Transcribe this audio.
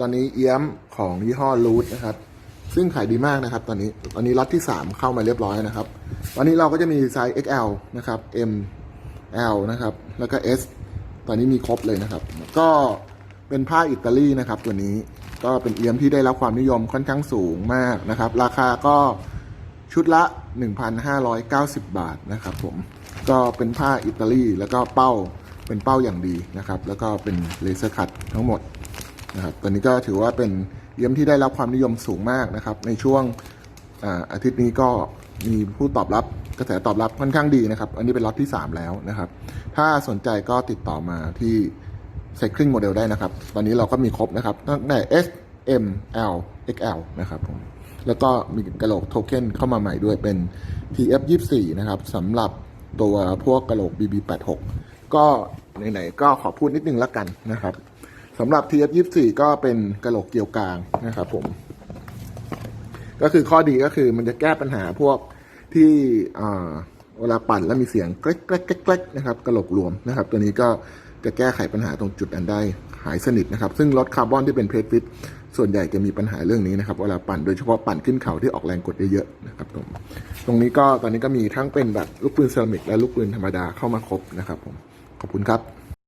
ตอนนี้เอี้ยมของยี่ห้อรูทนะครับ ซึ่งขายดีมากนะครับ ตอนนี้ตอนนี้ล็อตที่ 3 เข้ามาเรียบร้อยนะครับตอนนี้เราก็จะมีไซส์ XL นะครับ M L นะครับ แล้วก็ S ตอนนี้มีครบเลยนะครับ ก็เป็นผ้าอิตาลีนะครับ ตัวนี้ก็เป็นเอี้ยมที่ได้รับความนิยมค่อนข้างสูงมากนะครับ ราคาก็ชุดละ 1,590 บาทนะครับผมก็เป็นผ้าอิตาลีแล้วก็เป้าเป็นเป้าอย่างดีนะครับ แล้วก็เป็นเลเซอร์คัตทั้งหมด นะครับตอนนี้ก็ถือว่าเป็นเยี่ยมที่ได้รับความนิยมสูงมากนะครับ ในช่วงอาอาทิตย์นี้ก็มีผู้ตอบรับกระแสตอบรับค่อนข้างดีนะครับ อันนี้เป็นล็อตที่ 3 แล้วนะครับ ถ้าสนใจก็ติดต่อมาที่ Cycling Model ได้นะครับ ตอนนี้เราก็มีครบนะครับตั้งแต่ S M L X L นะครับผมแล้วก็มีกระโหลกโทเค็นเข้ามาใหม่ด้วยเป็น TF 24นะครับสำหรับตัวพวกกระโหลก BB 86 ก็ไหนๆก็ขอพูดนิดนึงละกันนะครับ สำหรับ TF 24 ก็เป็นกระโหลกเกลียวกลางนะครับผม ก็คือข้อดีก็คือมันจะแก้ปัญหาพวกที่เวลาปั่นแล้วมีเสียงแกรกแกรกแกรกแกรกนะครับกระโหลกรวมนะครับ ตัวนี้ก็จะแก้ไขปัญหาตรงจุดนั้นได้หายสนิทนะครับ ซึ่งรถคาร์บอนที่เป็นเพรสฟิตส่วนใหญ่จะมีปัญหาเรื่องนี้นะครับเวลาปั่นโดยเฉพาะปั่นขึ้นเขาที่ออกแรงกดเยอะๆนะครับผมตรงนี้ก็ตอนนี้ก็มีทั้งเป็นแบบลูกปืนเซรามิกและลูกปืนธรรมดาเข้ามาครบนะครับผมขอบคุณครับ